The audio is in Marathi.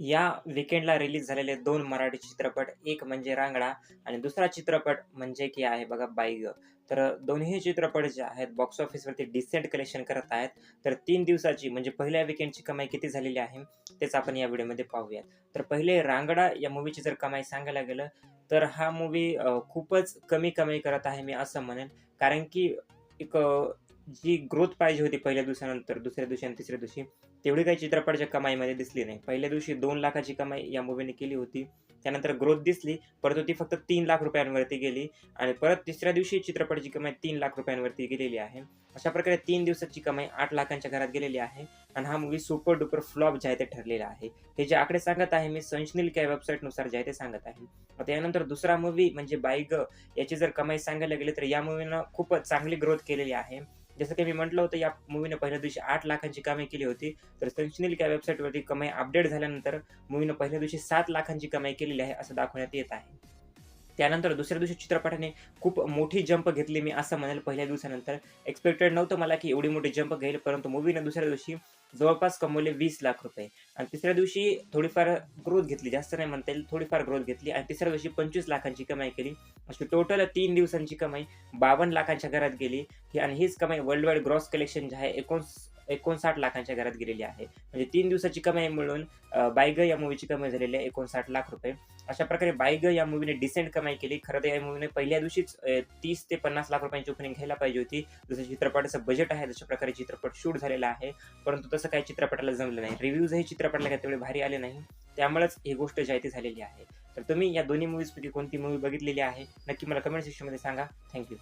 या विकेंडला रिलीज झालेले दोन मराठी चित्रपट एक म्हणजे रांगडा आणि दुसरा चित्रपट म्हणजे की आहे बघा बाईग तर दोन्ही चित्रपट जे आहेत बॉक्स ऑफिसवरती डिसेंट कलेक्शन करत आहेत. तर तीन दिवसाची म्हणजे पहिल्या विकेंडची कमाई किती झालेली आहे तेच आपण या व्हिडिओमध्ये पाहूयात. तर पहिले रांगडा या मूवीची जर कमाई सांगायला गेलं तर हा मूवी खूपच कमी कमाई करत आहे मी असं म्हणेन. कारण की एक जी ग्रोथ पाहिजे होती पहिल्या दिवसानंतर दुसऱ्या दिवशी आणि तिसऱ्या दिवशी तेवढी काही चित्रपटाच्या कमाईमध्ये दिसली नाही. पहिल्या दिवशी दोन लाखाची कमाई या मूवीने केली होती. त्यानंतर ग्रोथ दिसली परंतु ती फक्त तीन लाख रुपयांवरती गेली आणि परत तिसऱ्या दिवशी चित्रपटाची कमाई तीन लाख रुपयांवरती गेलेली आहे. अशा प्रकारे तीन दिवसाची कमाई आठ लाखांच्या घरात गेलेली आहे आणि हा मूवी सुपर डुपर फ्लॉप जे आहे ते ठरलेला आहे. हे जे आकडे सांगत आहे मी संशनील काय वेबसाईटनुसार जे आहे ते सांगत आहे. आता यानंतर दुसरा मूवी म्हणजे बाईग याची जर कमाई सांगायला गेली तर या मूवीनं खूप चांगली ग्रोथ केलेली आहे. जसं की मी म्हटलं होतं या मूवीनं पहिल्या दिवशी आठ लाखांची कमाई केली होती. तर संशनील या वेबसाईटवरती कमाई अपडेट झाल्यानंतर मूवीनं पहिल्या दिवशी सात लाखांची कमाई केलेली आहे असं दाखवण्यात येत आहे. त्यानंतर दुसऱ्या दिवशी चित्रपटाने खूप मोठी जंप घेतली मी असं म्हणेल पहिल्या दिवसानंतर. एक्सपेक्टेड नव्हतं मला की एवढी मोठी जंप घेईल परंतु मूवीनं दुसऱ्या दिवशी जवळपास कमवले वीस लाख रुपये. आणि तिसऱ्या दिवशी थोडीफार ग्रोथ घेतली जास्त नाही म्हणता येईल थोडीफार ग्रोथ घेतली. आणि तिसऱ्या दिवशी पंचवीस लाखांची कमाई केली. अशी टोटल तीन दिवसांची कमाई बावन्न लाखांच्या घरात गेली. आणि हीच कमाई वर्ल्ड वाईड ग्रॉस कलेक्शन जे आहे एकोणस एकोणसाठ लाखांच्या घरात गेलेली आहे. म्हणजे तीन दिवसाची कमाई मिळून बायग या मूवीची कमाई झालेली आहे एकोणसाठ लाख रुपये. अशा प्रकारे बायग या मूवीने डिसेंट कमाई केली. खरं तर या मूवीने पहिल्या दिवशीच तीस ते पन्नास लाख रुपयांची ओपनिंग घ्यायला पाहिजे होती. जसं चित्रपटाचं बजेट आहे तशा प्रकारे चित्रपट शूट झालेला आहे. परंतु तसं काही चित्रपटाला जमलं नाही. रिव्ह्यूजही चित्रपटाला काही तेवढे भारी आले नाही. त्यामुळेच ही गोष्ट जी आहे ती झालेली आहे. तर तुम्ही या दोन्ही मूवीजपैकी कोणती मूवी बघितलेली आहे नक्की मला कमेंट सेक्शनमध्ये सांगा. थँक्यू